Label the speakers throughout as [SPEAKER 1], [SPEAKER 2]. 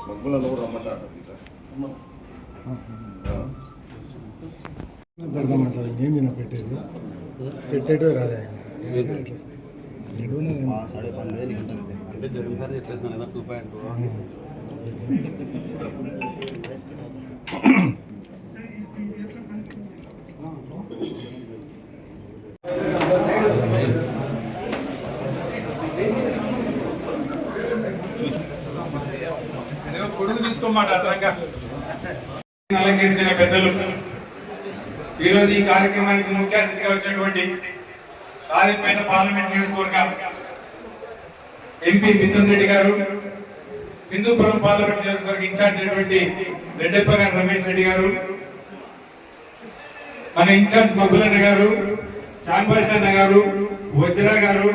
[SPEAKER 1] మగ్గులలో కూడా రమ్మన్నాడు ఇట్లా.
[SPEAKER 2] పెడదామంటారు ఇంకేం తిన పెట్టేది పెట్టేటివే రాదే ఆయన
[SPEAKER 3] అంటే జగన్సారి చెప్పేసిన టూ పాయింట్
[SPEAKER 4] కొడుకు తీసుకోమాట అలంకరించిన పెద్దలు. ఈరోజు ఈ కార్యక్రమానికి ముఖ్య అతిథిగా వచ్చినటువంటి రాజపేట పార్లమెంట్ నియోజకవర్గ ఎంపీ మిథున్ రెడ్డి గారు హిందూపురం పార్లమెంట్ నియోజకవర్గ ఇన్ఛార్జ్ అయినటువంటి రెడ్డప్ప గారు రమేష్ రెడ్డి గారు మన ఇన్ఛార్జ్ మబ్బులన్న గారు చాన్బాషన్న గారు వజ్రా గారు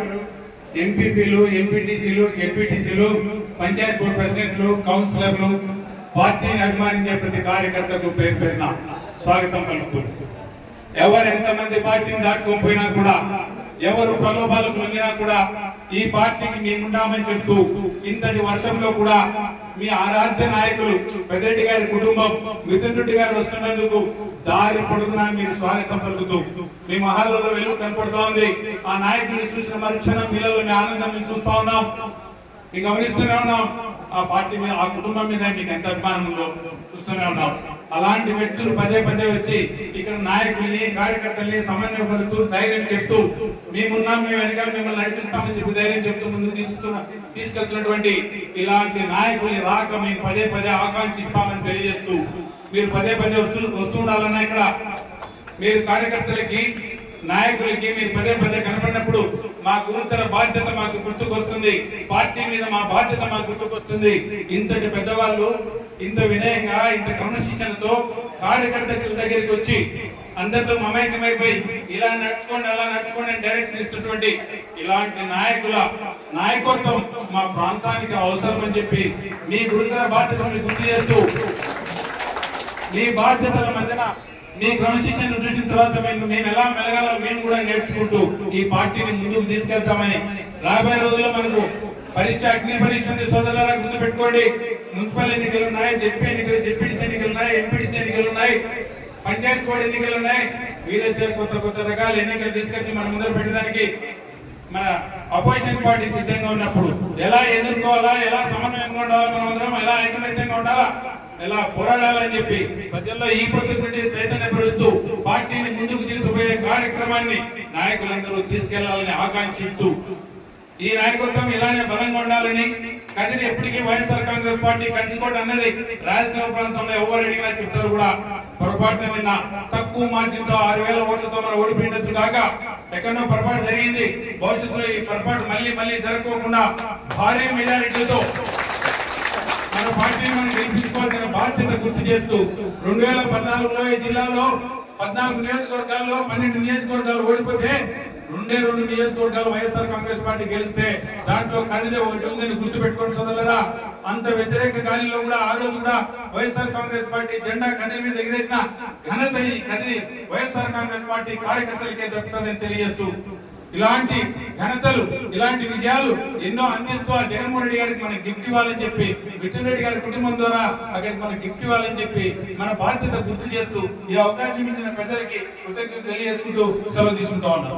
[SPEAKER 4] ఎంపీపీలు ఎంపీటీసీలు జెడ్పీటీసీలు పంచాయత్ బోర్డు ప్రెసిడెంట్లు కౌన్సిలర్లు పార్టీని అభిమానించే ప్రతి కార్యకర్తకు పేరు పేరున స్వాగతం పలుకుతుంది. ఎవరు ఎంతమంది పార్టీని దాటుకోకపోయినా కూడా ఎవరు ప్రలోభాలకు లొంగినా కూడా ఈ పార్టీకి మేముండామని చెప్తూ ఇంతటి వర్షంలో కూడా మీ ఆరాధ్య నాయకులు పెద్దరెడ్డి గారి కుటుంబం మిథున్ రెడ్డి గారు వస్తున్నందుకు దారి పొడుగునా మీరు స్వాగతం పలుకుతూ మీ మహాలలో వెలుగు కనపడుతోంది ఆ నాయకుడిని చూసిన మరుక్షణం మీలో మీ ఆనందం చూస్తా ఉన్నాం. మీకు గమనిస్తూనే ఉన్నాం ఆ పార్టీ మీద ఆ కుటుంబం మీద మీకు ఎంత అభిమానం ఉందో చూస్తూనే ఉన్నాం అలాంటి వ్యక్తులు పదే పదే వచ్చి ఇక్కడ నాయకుల్ని కార్యకర్తల్ని సమన్వయపరుస్తూ ధైర్యం చెప్తూ మేమున్నాం మేము వెనకాల మిమ్మల్ని నడిపిస్తామని చెప్పి ధైర్యం చెప్తూ ముందుకు తీసుకున్న తీసుకెళ్తున్నటువంటి ఇలాంటి నాయకుల్ని రాక మేము పదే పదే ఆకాంక్షిస్తామని తెలియజేస్తూ మీరు పదే పదే వస్తూ వస్తుండాలన్నా ఇక్కడ మీరు కార్యకర్తలకి నాయకులకి మీరు పదే పదే కనపడినప్పుడు మా గురుతర బాధ్యత మాకు గుర్తుకొస్తుంది. పార్టీ మీద మా బాధ్యత మాకు గుర్తుకొస్తుంది. ఇంతటి పెద్దవాళ్ళు ఇంత వినయంగా ఇంత క్రమశిక్షణతో కార్యకర్తల దగ్గరికి వచ్చి అందరితో మమేకమైపోయి ఇలా నడుచుకోండి అలా నడుచుకోండి అని డైరెక్షన్ ఇస్తున్నటువంటి ఇలాంటి నాయకుల నాయకత్వం మా ప్రాంతానికి అవసరం అని చెప్పి మీ గురుతర బాధ్యతను గుర్తు చేస్తూ మీ బాధ్యతల మధ్యన మీ క్రమశిక్షణ చూసిన తర్వాత మేము మేము ఎలా మెలగాలో మేము కూడా నేర్చుకుంటూ ఈ పార్టీని ముందుకు తీసుకెళ్తామని. రాబోయే రోజుల్లో మనకు పరీక్ష అగ్ని పరీక్ష ఉంది. సోదరులారా గుర్తు పెట్టుకోండి మున్సిపల్ ఎన్నికలు ఉన్నాయి జెడ్పీ ఎన్నికలు జెడ్పీటీసీ ఎన్నికలు ఉన్నాయి ఎంపీటీసీ ఎన్నికలు ఉన్నాయి పంచాయత్ బోర్డు ఎన్నికలు ఉన్నాయి. వీలైతే కొత్త కొత్త రకాల ఎన్నికలు తీసుకొచ్చి మన ముందర పెట్టడానికి మన అపోజిషన్ పార్టీ సిద్ధంగా ఉన్నప్పుడు ఎలా ఎదుర్కోవాలా ఎలా సమన్వయంగా ఉండాలా మనం అందరం ఎలా ఐకమత్యంగా ఉండాలా ఎలా పోరాడాలని చెప్పి ప్రజల్లో ఈ పొద్దుకుంటే చైతన్యపరుస్తూ పార్టీని ముందుకు తీసుకుపోయే కార్యక్రమాన్ని నాయకులందరూ తీసుకెళ్ళాలని ఆకాంక్షిస్తూ ఈ నాయకత్వం ఇలానే బలంగా ఉండాలని కదిరి ఎప్పటికీ వైఎస్ఆర్ కాంగ్రెస్ పార్టీ కంచుకోవడం అన్నది రాయలసీమ ప్రాంతంలో ఎవరు అడిగినా చెప్తారు కూడా. పొరపాటున నిన్న తక్కువ మార్జిన్తో ఆరు వేల ఓట్లతో మనం ఓడిపోయిండొచ్చు కాక ఎక్కడో పొరపాటు జరిగింది. భవిష్యత్తులో ఈ పొరపాటు మళ్ళీ మళ్ళీ జరుపుకోకుండా భారీ మెజారిటీతో మన పార్టీని మనం గెలిపించుకోవాల్సిన బాధ్యత గుర్తు చేస్తూ రెండు వేల పద్నాలుగులో ఈ జిల్లాలో పద్నాలుగు నియోజకవర్గాల్లో పన్నెండు నియోజకవర్గాలు ఓడిపోతే రెండే రెండు నియోజకవర్గాలు వైఎస్ఆర్ కాంగ్రెస్ పార్టీ గెలిస్తే దాంట్లో కదిలే ఒకటి ఉందని గుర్తు పెట్టుకోండి సోదరులరా. అంత వ్యతిరేక గాలిలో కూడా ఆ రోజు కూడా వైఎస్ఆర్ కాంగ్రెస్ పార్టీ జెండా కదిరి మీద ఎగిరేసిన ఘనత ఈ కదిరి వైఎస్ఆర్ కాంగ్రెస్ పార్టీ కార్యకర్తలకే దక్కుతుందని తెలియజేస్తూ ఇలాంటి ఘనతలు ఇలాంటి విజయాలు ఎన్నో అందిస్తూ ఆ జగన్మోహన్ రెడ్డి గారికి మనకి గిఫ్ట్ ఇవ్వాలని చెప్పి మిథున్ రెడ్డి గారి కుటుంబం ద్వారా అక్కడికి మనకి గిఫ్ట్ ఇవ్వాలని చెప్పి మన బాధ్యత గుర్తు చేస్తూ ఈ అవకాశం ఇచ్చిన పెద్దలకి కృతజ్ఞతలు తెలియజేసుకుంటూ సెలవు తీసుకుంటా ఉన్నాం.